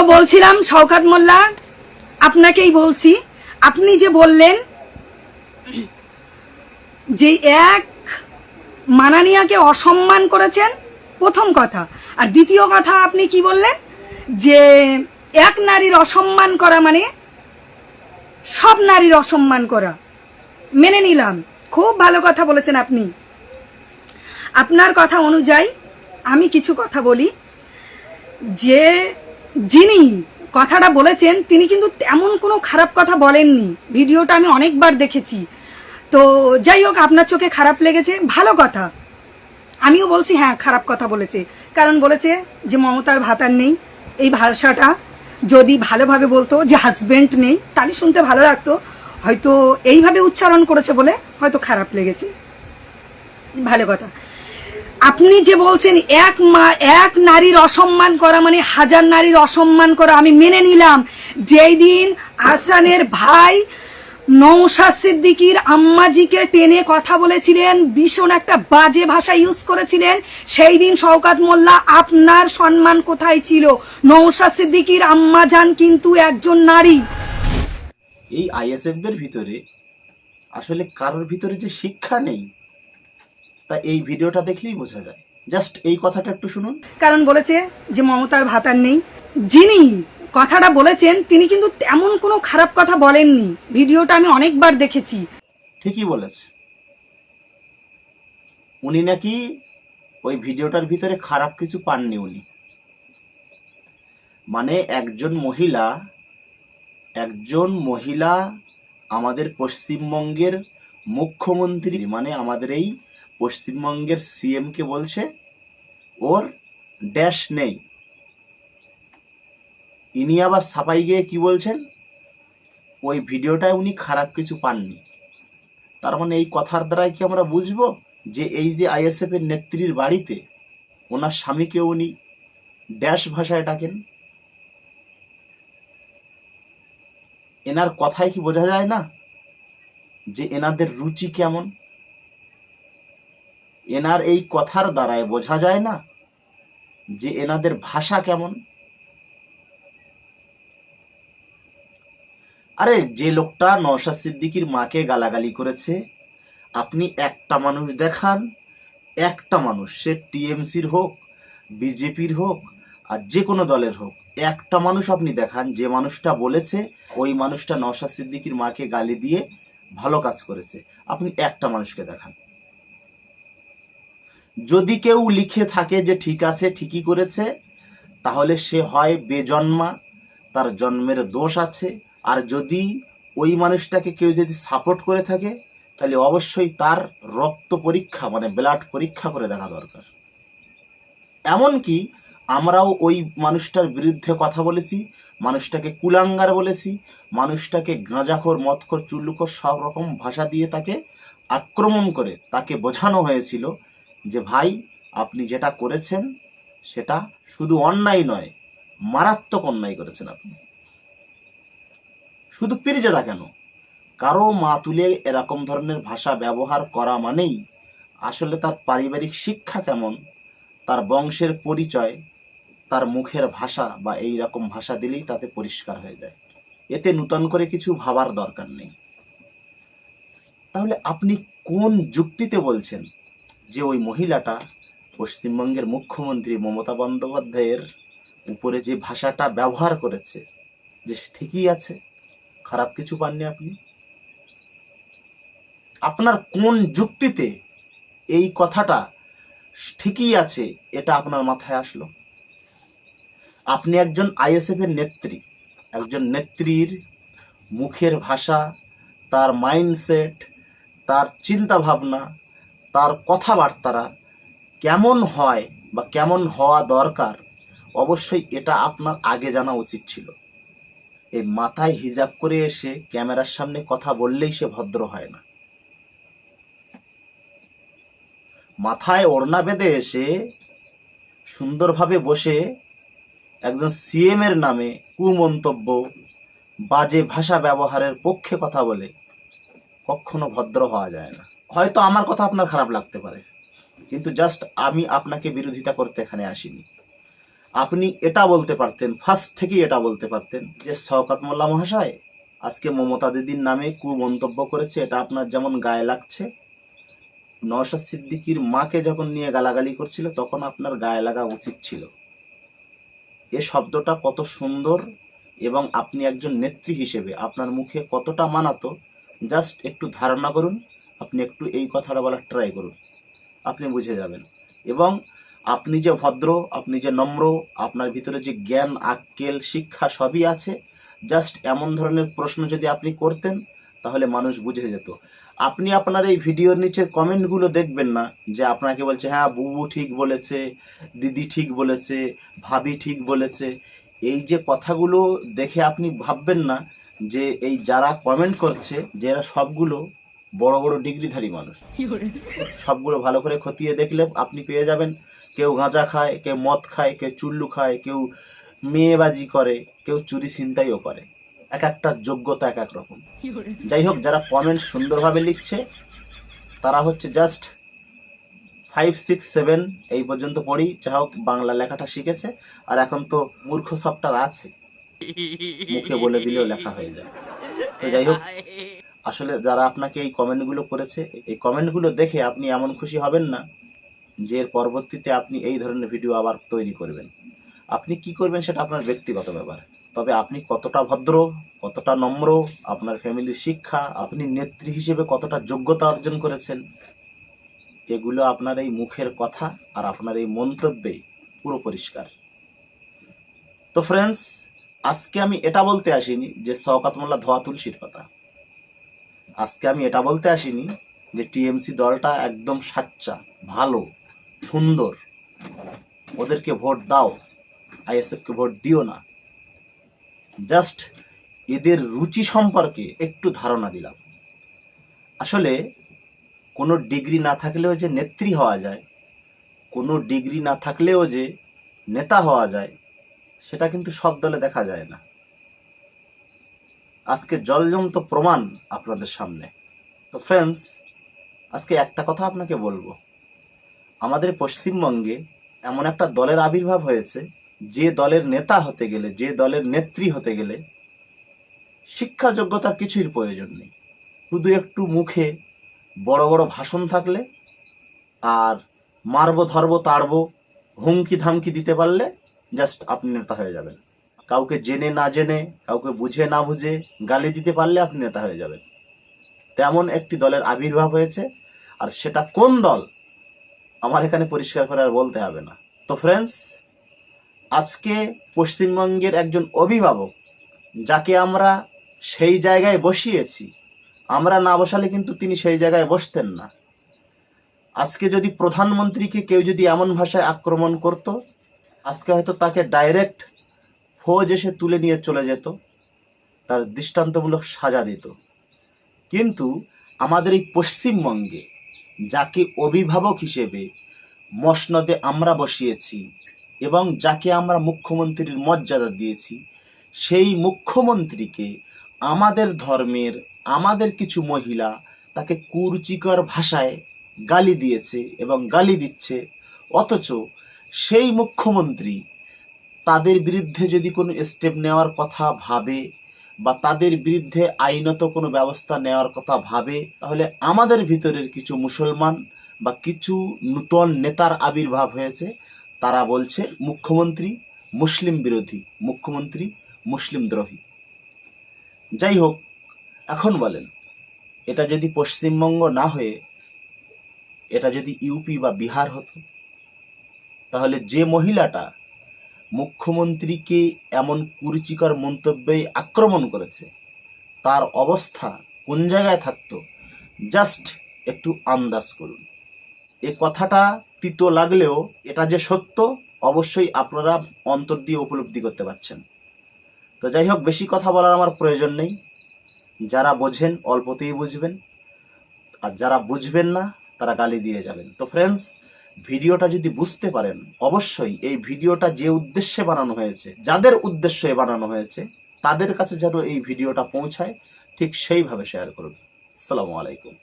তো বলছিলাম, শওকাত মোল্লা, আপনাকেই বলছি, আপনি যে বললেন যে এক মানানিয়াকে অসম্মান করেছেন, প্রথম কথা। আর দ্বিতীয় কথা আপনি কি বললেন? যে এক নারীর অসম্মান করা মানে সব নারীর অসম্মান করা। মেনে নিলাম। খুব ভালো কথা বলেছেন আপনি। আপনার কথা অনুযায়ী আমি কিছু কথা বলি যে যিনি কথাটা বলেছেন, তিনি কিন্তু তেমন কোনো খারাপ কথা বলেননি। ভিডিওটা আমি অনেকবার দেখেছি। তো যাই হোক, আপনার চোখে খারাপ লেগেছে, ভালো কথা। আমিও বলছি হ্যাঁ খারাপ কথা বলেছে। কারণ বলেছে যে মমতার ভাতার নেই, এই ভাষাটা যদি ভালোভাবে বলতো, যে হাজবেন্ড নেই, তাহলে শুনতে ভালো লাগতো। হয়তো এইভাবে উচ্চারণ করেছে বলে হয়তো খারাপ লেগেছে। ভালো কথা। আপনি যে বলছেন এক মা, এক নারীর অসম্মান করা মানে হাজার নারীর অসম্মান করা, আমি মেনে নিলাম। যেই দিন হাসানের ভাই নৌশাদ সিদ্দিকির আম্মাজিকে টেনে কথা বলেছিলেন, ভীষণ একটা বাজে ভাষা ইউজ করেছিলেন, সেই দিন শওকাত মোল্লা, আপনার সম্মান কোথায় ছিল? নৌশাদ সিদ্দিকির আম্মাজান কিন্তু একজন নারী। এই আইএসএফদের ভিতরে আসলে কারোর ভিতরে যে শিক্ষা নেই তা এই ভিডিওটা দেখলেই বোঝা যায়। জাস্ট এই কথাটা একটু শুনুন। কারণ বলেছে যে মমতার ভাতার নেই। যিনি কথাটা বলেছেন তিনি কিন্তু তেমন কোনো খারাপ কথা বলেননি। ভিডিওটা আমি অনেকবার দেখেছি। ঠিকই বলেছে। উনি নাকি ওই ভিডিওটার ভিতরে খারাপ কিছু পাননি উনি। মানে একজন মহিলা একজন মহিলা আমাদের পশ্চিমবঙ্গের মুখ্যমন্ত্রী মানে আমাদের এই পশ্চিমবঙ্গের সিএম কে বলছে? ওর ড্যাশ নেই। ইনি আবার সাপাই গিয়ে কি বলছেন? ওই ভিডিওটায় উনি খারাপ কিছু পাননি। তার মানে এই কথার দ্বারাই কি আমরা বুঝব যে এই যে আইএসএফ এর নেত্রীর বাড়িতে ওনার স্বামীকে উনি ড্যাশ ভাষায় ডাকেন? এনার কথায় কি বোঝা যায় না? যে এনাদের রুচি কেমন? এনার এই কথার দ্বারায় বোঝা যায় না যে এনাদের ভাষা কেমন। আরে, যে লোকটা নওশাদ সিদ্দিকির মাকে গালাগালি করেছে, আপনি একটা মানুষ দেখান, একটা মানুষ, সে টিএমসির হোক, বিজেপির হোক, আর যে কোনো দলের হোক, একটা মানুষ আপনি দেখান, যে মানুষটা বলেছে, ওই মানুষটা নওশাদ সিদ্দিকির মাকে গালি দিয়ে ভালো কাজ করেছে। আপনি একটা মানুষকে দেখান। যদি কেউ লিখে থাকে যে ঠিক আছে, ঠিকই করেছে, তাহলে সে হয় বেজন্মা, তার জন্মের দোষ আছে। আর যদি ওই মানুষটাকে কেউ যদি সাপোর্ট করে থাকে, তাহলে অবশ্যই তার রক্ত পরীক্ষা মানে ব্লাড পরীক্ষা করে দেখা দরকার। এমনকি আমরাও ওই মানুষটার বিরুদ্ধে কথা বলেছি, মানুষটাকে কুলাঙ্গার বলেছি, মানুষটাকে গাঁজাখোর, মদখোর, চুল্লুখোর সব রকম ভাষা দিয়ে তাকে আক্রমণ করে তাকে বোঝানো হয়েছিল। যে ভাই, আপনি যেটা করেছেন, সেটা শুধু অন্যায় নয়, মারাত্মক অন্যায় করেছেন আপনি। শুধু পিরিজাদা কেন? কারও মা তুলে এরকম ধরনের ভাষা ব্যবহার করা মানেই আসলে তার পারিবারিক শিক্ষা কেমন, তার বংশের পরিচয়, তার মুখের ভাষা বা এই রকম ভাষা দিলেই তাতে পরিষ্কার হয়ে যায়। এতে নূতন করে কিছু ভাবার দরকার নেই। তাহলে আপনি কোন যুক্তিতে বলছেন? যে ওই মহিলাটা পশ্চিমবঙ্গের মুখ্যমন্ত্রী মমতা বন্দ্যোপাধ্যায়ের উপরে যে ভাষাটা ব্যবহার করেছে, যে ঠিকই আছে, খারাপ কিছু পাননি আপনি? আপনার কোন যুক্তিতে এই কথাটা ঠিকই আছে, এটা আপনার মাথায় আসলো? আপনি একজন আইএসএফ এর নেত্রী, একজন নেত্রীর মুখের ভাষা, তার মাইন্ডসেট, তার চিন্তা ভাবনা তার কথাবার্তারা কেমন হয় বা কেমন হওয়া দরকার, অবশ্যই এটা আপনার আগে জানা উচিত ছিল। এই মাথায় হিজাব করে এসে ক্যামেরার সামনে কথা বললেই সে ভদ্র হয় না। মাথায় ওড়না বেঁধে এসে সুন্দরভাবে বসে একজন সিএম এর নামে কুমন্তব্য, বাজে ভাষা ব্যবহারের পক্ষে কথা বলে, কখনো ভদ্র হওয়া যায় না। হয়তো আমার কথা আপনার খারাপ লাগতে পারে, কিন্তু জাস্ট আমি আপনাকে বিরোধিতা করতে এখানে আসিনি। আপনি এটা বলতে পারতেন ফার্স্ট থেকেই এটা বলতে পারতেন যে শওকাত মোল্লা মহাশয়, আজকে মমতা দিদির নামে কু মন্তব্য করেছে, এটা আপনার যেমন গায়ে লাগছে। নওশাদ সিদ্দিকির মাকে যখন নিয়ে গালাগালি করছিল, তখন আপনার গায়ে লাগা উচিত ছিল। এ শব্দটা কত সুন্দর এবং আপনি একজন নেত্রী হিসেবে আপনার মুখে কতটা মানাতো জাস্ট একটু ধারণা করুন। আপনি একটু এই কথাটা বলার ট্রাই করুন। আপনি বুঝে যাবেন। এবং আপনি যে ভদ্র, আপনি যে নম্র, আপনার ভিতরে যে জ্ঞান, আক্কেল, শিক্ষা সবই আছে জাস্ট এমন ধরনের প্রশ্ন যদি আপনি করতেন, তাহলে মানুষ বুঝে যেত। আপনি আপনার এই ভিডিওর নিচের কমেন্টগুলো দেখবেন না, যে আপনাকে বলছে হ্যাঁ বুবু ঠিক বলেছে, দিদি ঠিক বলেছে, ভাবি ঠিক বলেছে। এই যে কথাগুলো দেখে আপনি ভাববেন না, যে এই যারা কমেন্ট করছে, যে এরা সবগুলো বড় বড় ডিগ্রিধারী মানুষ। সবগুলো ভালো করে খতিয়ে দেখলে আপনি পেয়ে যাবেন। কেউ গাঁজা খায় কেউ মদ খায় কেউ চুল্লু খায় কেউ মেয়েবাজি করে কেউ চুরি ছিনতাইও করে। এক একটা যোগ্যতা এক এক রকম। যাই হোক যারা কমেন্ট সুন্দরভাবে লিখছে তারা হচ্ছে জাস্ট ফাইভ সিক্স সেভেন এই পর্যন্ত পড়ি। যা হোক বাংলা লেখাটা শিখেছে। আর এখন তো মূর্খ সফটার আছে। মুখে বলে দিলেও লেখা হয়ে যায়। তো যাই হোক আসলে যারা আপনাকে এই কমেন্টগুলো করেছে, এই কমেন্টগুলো দেখে আপনি এমন খুশি হবেন না যে এর পরবর্তীতে আপনি এই ধরনের ভিডিও আবার তৈরি করবেন। আপনি কি করবেন সেটা আপনার ব্যক্তিগত ব্যাপার। তবে আপনি কতটা ভদ্র, কতটা নম্র, আপনার ফ্যামিলির শিক্ষা, আপনি নেত্রী হিসেবে কতটা যোগ্যতা অর্জন করেছেন, এগুলো আপনার এই মুখের কথা আর আপনার এই মন্তব্যে পুরো পরিষ্কার। তো ফ্রেন্ডস আজকে আমি এটা বলতে আসিনি যে শওকাত মোল্লা ধোয়া তুলসীর পাতা। আজকে আমি এটা বলতে আসিনি যে টিএমসি দলটা একদম সাচ্চা, ভালো, সুন্দর। ওদেরকে ভোট দাও, আইএসএফকে ভোট দিও না। জাস্ট এদের রুচি সম্পর্কে একটু ধারণা দিলাম। আসলে কোনো ডিগ্রি না থাকলেও যে নেত্রী হওয়া যায়, কোনো ডিগ্রি না থাকলেও যে নেতা হওয়া যায়, সেটা কিন্তু সব দলে দেখা যায় না। আজকে জলজন্ত প্রমাণ আপনাদের সামনে। তো ফ্রেন্ডস আজকে একটা কথা আপনাকে বলব। আমাদের পশ্চিমবঙ্গে এমন একটা দলের আবির্ভাব হয়েছে, যে দলের নেতা হতে গেলে, যে দলের নেত্রী হতে গেলে শিক্ষা যোগ্যতার কিছুই প্রয়োজন নেই। শুধু একটু মুখে বড় বড় ভাষণ থাকলে আর মারবো ধরবো তাড়বো, হুমকি ধামকি দিতে পারলে জাস্ট আপনি নেতা হয়ে যাবেন। কাউকে জেনে না জেনে, কাউকে বুঝে না বুঝে গালি দিতে পারলে আপনি নেতা হয়ে যাবেন। তেমন একটি দলের আবির্ভাব হয়েছে, আর সেটা কোন দল আমার এখানে পরিষ্কার করে আর বলতে হবে না। তো ফ্রেন্ডস আজকে পশ্চিমবঙ্গের একজন অভিভাবক, যাকে আমরা সেই জায়গায় বসিয়েছি, আমরা না বসালে কিন্তু তিনি সেই জায়গায় বসতেন না। আজকে যদি প্রধানমন্ত্রীকে কেউ যদি এমন ভাষায় আক্রমণ করত, আজকে হয়তো তাকে ডাইরেক্ট ফৌজ এসে তুলে নিয়ে চলে যেত, তার দৃষ্টান্তমূলক সাজা দিত। কিন্তু আমাদের এই পশ্চিমবঙ্গে, যাকে অভিভাবক হিসেবে মসনদে আমরা বসিয়েছি এবং যাকে আমরা মুখ্যমন্ত্রীর মর্যাদা দিয়েছি, সেই মুখ্যমন্ত্রীকে আমাদের ধর্মের, আমাদের কিছু মহিলা তাকে কুরুচিকর ভাষায় গালি দিয়েছে এবং গালি দিচ্ছে, অথচ সেই মুখ্যমন্ত্রী তাদের বিরুদ্ধে যদি কোনো স্টেপ নেওয়ার কথা ভাবে বা তাদের বিরুদ্ধে আইনত কোনো ব্যবস্থা নেওয়ার কথা ভাবে, তাহলে আমাদের ভিতরের কিছু মুসলমান বা কিছু নূতন নেতার আবির্ভাব হয়েছে। তারা বলছে, মুখ্যমন্ত্রী মুসলিম বিরোধী, মুখ্যমন্ত্রী মুসলিম দ্রোহী। যাই হোক, এখন বলেন, এটা যদি পশ্চিমবঙ্গ না হয়ে, এটা যদি ইউপি বা বিহার হতো, তাহলে যে মহিলাটা মুখ্যমন্ত্রীকে এমন কুরুচিকর মন্তব্যে আক্রমণ করেছে। তার অবস্থা কোন জায়গায় থাকতো? জাস্ট একটু আন্দাজ করুন। এ কথাটা তিতো লাগলেও এটা যে সত্য, অবশ্যই আপনারা অন্তর দিয়ে উপলব্ধি করতে পারছেন। তো যাই হোক, বেশি কথা বলার আমার প্রয়োজন নেই। যারা বোঝেন, অল্পতেই বুঝবেন। আর যারা বুঝবেন না, তারা গালি দিয়ে যাবেন। তো ফ্রেন্ডস ভিডিওটা যদি বুঝতে পারেন, অবশ্যই এই ভিডিওটা যে উদ্দেশ্যে বানানো হয়েছে, যাদের উদ্দেশ্যে বানানো হয়েছে, তাদের কাছে যেন এই ভিডিওটা পৌঁছায়, ঠিক সেইভাবে শেয়ার করুন। আসসালামু আলাইকুম।